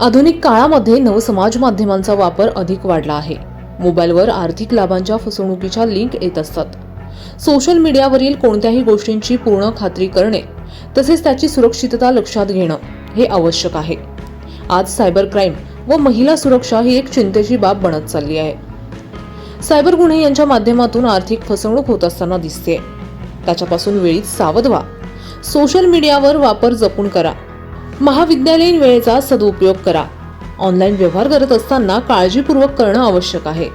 आधुनिक काळामध्ये नवसमाज माध्यमांचा वापर अधिक वाढला आहे. मोबाईलवर आर्थिक लाभांच्या फसवणुकीच्या लिंक येत असतात. सोशल मीडियावरील कोणत्याही गोष्टींची पूर्ण खात्री करणे तसेच त्याची सुरक्षितता लक्षात घेणं हे आवश्यक आहे. आज सायबर क्राईम व महिला सुरक्षा ही एक चिंतेची बाब बनत चालली आहे. सायबर गुन्हे यांच्या माध्यमातून आर्थिक फसवणूक होत असताना दिसते त्याच्यापासून वेळीच सावध व्हा. सोशल मीडियावर वापर जपून करा. महाविद्यालयीन वेळेचा सदुपयोग करा. ऑनलाईन व्यवहार करत असताना काळजीपूर्वक करणं आवश्यक आहे.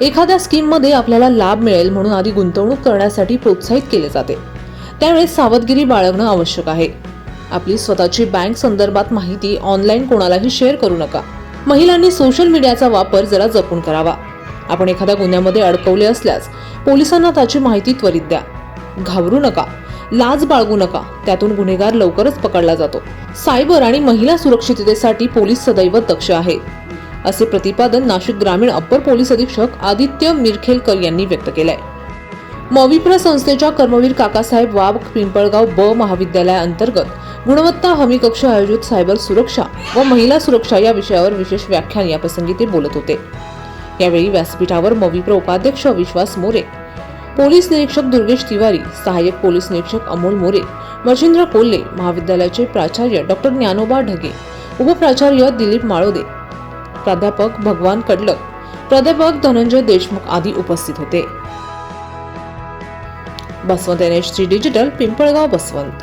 एखाद्या स्कीममध्ये आपल्याला लाभ मिळेल म्हणून आधी गुंतवणूक करण्यासाठी प्रोत्साहित केले जाते. त्यावेळेस सावधगिरी बाळगणं आवश्यक आहे. आपली स्वतःची बँक संदर्भात माहिती ऑनलाईन कोणालाही शेअर करू नका. महिलांनी सोशल मीडियाचा वापर जरा जपून करावा. आपण एखाद्या गुन्ह्यामध्ये अडकवले असल्यास पोलिसांना त्याची माहिती त्वरित द्या. घाबरू नका. लाज बाळगू नका. त्यातून गुन्हेगार लवकरच पकडला जातो. सायबर आणि महिला सुरक्षिततेसाठी पोलीस सदैव दक्ष आहेत असे प्रतिपादन नाशिक ग्रामीण अप्पर पोलीस अधीक्षक आदित्य मिरखेलकर यांनी व्यक्त केलंय. मविप्र संस्थेच्या कर्मवीर काकासाहेब वाघ पिंपळगाव ब महाविद्यालयाअंतर्गत गुणवत्ता हमी कक्ष आयोजित सायबर सुरक्षा व महिला सुरक्षा या विषयावर विशेष व्याख्यान याप्रसंगी ते बोलत होते. यावेळी व्यासपीठावर मविप्र उपाध्यक्ष विश्वास मोरे पोलीस निरीक्षक दुर्गेश तिवारी सहाय्यक पोलीस निरीक्षक अमोल मोरे मच्छिंद्र कोल्हे महाविद्यालयाचे प्राचार्य डॉक्टर ज्ञानोबा ढगे उपप्राचार्य दिलीप माळोदे प्राध्यापक भगवान कडलक प्राध्यापक धनंजय देशमुख आदी उपस्थित होते. Baswant N H digital Pimpalgaon Baswant.